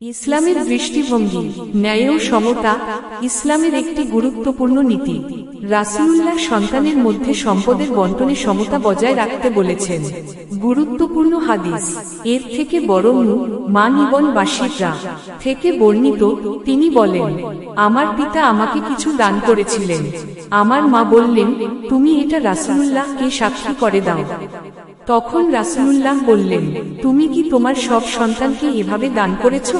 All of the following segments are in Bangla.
ইসলামের দৃষ্টিভঙ্গি, ন্যায় ও সমতা ইসলামের একটি গুরুত্বপূর্ণ নীতি। রাসূলুল্লাহ সন্তানের মধ্যে সম্পদের বন্টনে সমতা বজায় রাখতে বলেছেন। গুরুত্বপূর্ণ হাদিস, এর থেকে বড় নু মান ইবন বাসিকরা থেকে বর্ণিত, তিনি বলেন, আমার পিতা আমাকে কিছু দান করেছিলেন। আমার মা বললেন, তুমি এটা রাসূলুল্লাহকে সাক্ষী করে দাও। তখন রাসূলুল্লাহ বললেন, তুমি কি তোমার সব সন্তানকে এভাবে দান করেছ?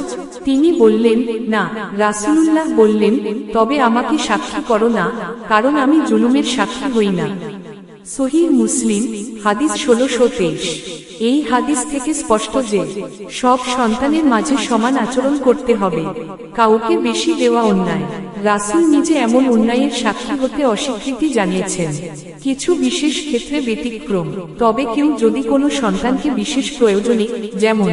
তিনি বললেন, না। রাসূলুল্লাহ বললেন, তবে আমাকে সাক্ষী করো না, কারণ আমি জুলুমের সাক্ষী হই না। সহিহ মুসলিম, হাদিস ষোলোশো তেইশ। এই হাদিস থেকে স্পষ্ট যে, সব সন্তানের মাঝে সমান আচরণ করতে হবে, কাউকে বেশি দেওয়া অন্যায়। রাসূল নিজে এমন অন্যায়ের সাক্ষী হতে অস্বীকৃতি জানিয়েছেন। কিছু বিশেষ ক্ষেত্রে ব্যতিক্রম, তবে কেউ যদি কোনো সন্তানকে বিশেষ প্রয়োজনে, যেমন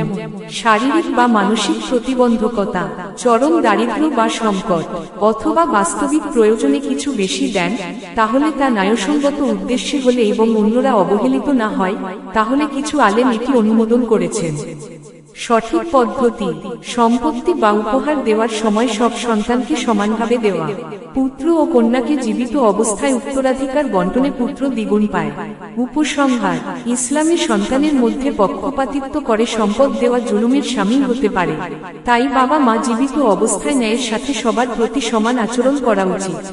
শারীরিক বা মানসিক প্রতিবন্ধকতা, চরম দারিদ্র্য বা সংকট, অথবা বাস্তবিক প্রয়োজনে কিছু বেশি দেন, তাহলে তা ন্যায়সঙ্গত উদ্দেশ্যে হলে এবং অন্যরা অবহেলিত না হয়, তাহলে কিছু আলেম এটি অনুমোদন করেছেন। সঠিক পদ্ধতি, সম্পত্তি বা উপহার দেওয়ার সময় সব সন্তানকে সমানভাবে দেওয়া। পুত্র ও কন্যাকে জীবিত অবস্থায় উত্তরাধিকার বন্টনে পুত্র দ্বিগুণ পায়। উপসংহার, ইসলামী সন্তানের মধ্যে পক্ষপাতিত্ব করে সম্পদ দেওয়া জুলুমের সামিল হতে পারে। তাই বাবা মা জীবিত অবস্থায় ন্যায়ের সাথে সবার প্রতি সমান আচরণ করা উচিত।